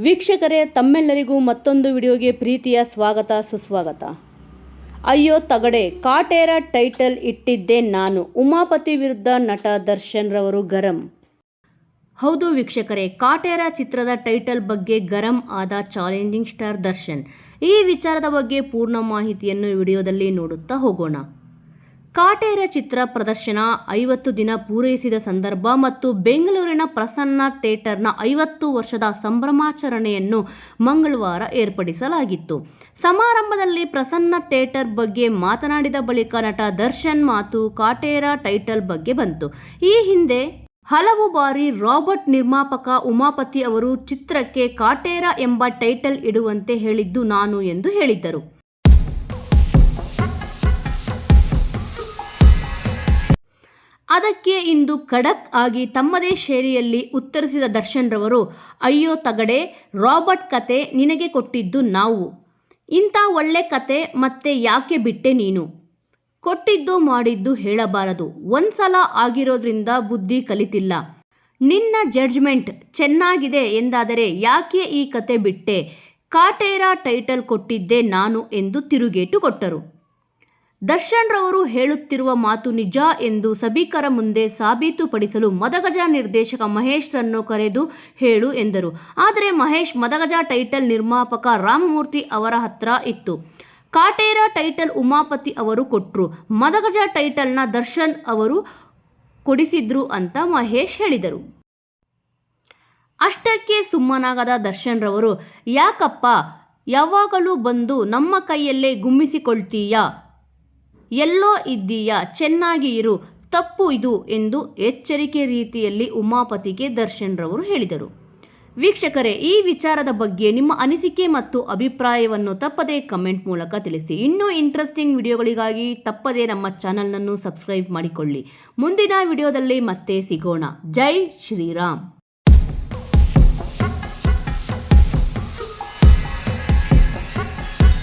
ವೀಕ್ಷಕರೇ, ತಮ್ಮೆಲ್ಲರಿಗೂ ಮತ್ತೊಂದು ವಿಡಿಯೋಗೆ ಪ್ರೀತಿಯ ಸ್ವಾಗತ, ಸುಸ್ವಾಗತ. ಅಯ್ಯೋ ತಗಡೆ, ಕಾಟೇರ ಟೈಟಲ್ ಇಟ್ಟಿದ್ದೆ ನಾನು. ಉಮಾಪತಿ ವಿರುದ್ಧ ನಟ ದರ್ಶನ್ ರವರು ಗರಂ. ಹೌದು ವೀಕ್ಷಕರೇ, ಕಾಟೇರ ಚಿತ್ರದ ಟೈಟಲ್ ಬಗ್ಗೆ ಗರಂ ಆದ ಚಾಲೆಂಜಿಂಗ್ ಸ್ಟಾರ್ ದರ್ಶನ್. ಈ ವಿಚಾರದ ಬಗ್ಗೆ ಪೂರ್ಣ ಮಾಹಿತಿಯನ್ನು ವಿಡಿಯೋದಲ್ಲಿ ನೋಡುತ್ತಾ ಹೋಗೋಣ. ಕಾಟೇರ ಚಿತ್ರ ಪ್ರದರ್ಶನ ಐವತ್ತು ದಿನ ಪೂರೈಸಿದ ಸಂದರ್ಭ ಮತ್ತು ಬೆಂಗಳೂರಿನ ಪ್ರಸನ್ನ ಥಿಯೇಟರ್ನ ಐವತ್ತು ವರ್ಷದ ಸಂಭ್ರಮಾಚರಣೆಯನ್ನು ಮಂಗಳವಾರ ಏರ್ಪಡಿಸಲಾಗಿತ್ತು. ಸಮಾರಂಭದಲ್ಲಿ ಪ್ರಸನ್ನ ಥಿಯೇಟರ್ ಬಗ್ಗೆ ಮಾತನಾಡಿದ ಬಳಿಕ ನಟ ದರ್ಶನ್ ಮಾತು ಕಾಟೇರ ಟೈಟಲ್ ಬಗ್ಗೆ ಬಂತು. ಈ ಹಿಂದೆ ಹಲವು ಬಾರಿ ರಾಬರ್ಟ್ ನಿರ್ಮಾಪಕ ಉಮಾಪತಿ ಅವರು ಚಿತ್ರಕ್ಕೆ ಕಾಟೇರ ಎಂಬ ಟೈಟಲ್ ಇಡುವಂತೆ ಹೇಳಿದ್ದು ನಾನು ಎಂದು ಹೇಳಿದ್ದರು. ಅದಕ್ಕೆ ಇಂದು ಖಡಕ್ ಆಗಿ ತಮ್ಮದೇ ಶೈಲಿಯಲ್ಲಿ ಉತ್ತರಿಸಿದ ದರ್ಶನ್ ರವರು ಅಯ್ಯೋ ತಗಡೆ, ರಾಬರ್ಟ್ ಕತೆ ನಿನಗೆ ಕೊಟ್ಟಿದ್ದು ನಾವು. ಇಂಥ ಒಳ್ಳೆ ಕತೆ ಮತ್ತೆ ಯಾಕೆ ಬಿಟ್ಟೆ ನೀನು? ಕೊಟ್ಟಿದ್ದು ಮಾಡಿದ್ದು ಹೇಳಬಾರದು. ಒಂದ್ಸಲ ಆಗಿರೋದ್ರಿಂದ ಬುದ್ಧಿ ಕಲಿತಿಲ್ಲ. ನಿನ್ನ ಜಡ್ಜ್ಮೆಂಟ್ ಚೆನ್ನಾಗಿದೆ ಎಂದಾದರೆ ಯಾಕೆ ಈ ಕತೆ ಬಿಟ್ಟೆ? ಕಾಟೇರ ಟೈಟಲ್ ಕೊಟ್ಟಿದ್ದೆ ನಾನು ಎಂದು ತಿರುಗೇಟು ಕೊಟ್ಟರು. ದರ್ಶನ್ ರವರು ಹೇಳುತ್ತಿರುವ ಮಾತು ನಿಜ ಎಂದು ಸಭಿಕರ ಮುಂದೆ ಸಾಬೀತುಪಡಿಸಲು ಮದಗಜ ನಿರ್ದೇಶಕ ಮಹೇಶ್ರನ್ನು ಕರೆದು ಹೇಳು ಎಂದರು. ಆದರೆ ಮಹೇಶ್ ಮದಗಜ ಟೈಟಲ್ ನಿರ್ಮಾಪಕ ರಾಮಮೂರ್ತಿ ಅವರ ಹತ್ರ ಇತ್ತು. ಕಾಟೇರ ಟೈಟಲ್ ಉಮಾಪತಿ ಅವರು ಕೊಟ್ಟರು ಮದಗಜ ಟೈಟಲ್ನ ದರ್ಶನ್ ಅವರು ಕೊಡಿಸಿದ್ರು ಅಂತ ಮಹೇಶ್ ಹೇಳಿದರು. ಅಷ್ಟಕ್ಕೆ ಸುಮ್ಮನಾಗದ ದರ್ಶನ್ ರವರು ಯಾಕಪ್ಪ, ಯಾವಾಗಲೂ ಬಂದು ನಮ್ಮ ಕೈಯಲ್ಲೇ ಗುಮ್ಮಿಸಿಕೊಳ್ತೀಯಾ? ಎಲ್ಲೋ ಇದ್ದೀಯಾ? ಚೆನ್ನಾಗಿ ಇರು. ತಪ್ಪು ಇದು ಎಂದು ಎಚ್ಚರಿಕೆ ರೀತಿಯಲ್ಲಿ ಉಮಾಪತಿಗೆ ದರ್ಶನ್ರವರು ಹೇಳಿದರು. ವೀಕ್ಷಕರೇ, ಈ ವಿಚಾರದ ಬಗ್ಗೆ ನಿಮ್ಮ ಅನಿಸಿಕೆ ಮತ್ತು ಅಭಿಪ್ರಾಯವನ್ನು ತಪ್ಪದೇ ಕಮೆಂಟ್ ಮೂಲಕ ತಿಳಿಸಿ. ಇನ್ನೂ ಇಂಟ್ರೆಸ್ಟಿಂಗ್ ವಿಡಿಯೋಗಳಿಗಾಗಿ ತಪ್ಪದೇ ನಮ್ಮ ಚಾನಲ್ನನ್ನು ಸಬ್ಸ್ಕ್ರೈಬ್ ಮಾಡಿಕೊಳ್ಳಿ. ಮುಂದಿನ ವಿಡಿಯೋದಲ್ಲಿ ಮತ್ತೆ ಸಿಗೋಣ. ಜೈ ಶ್ರೀರಾಮ್.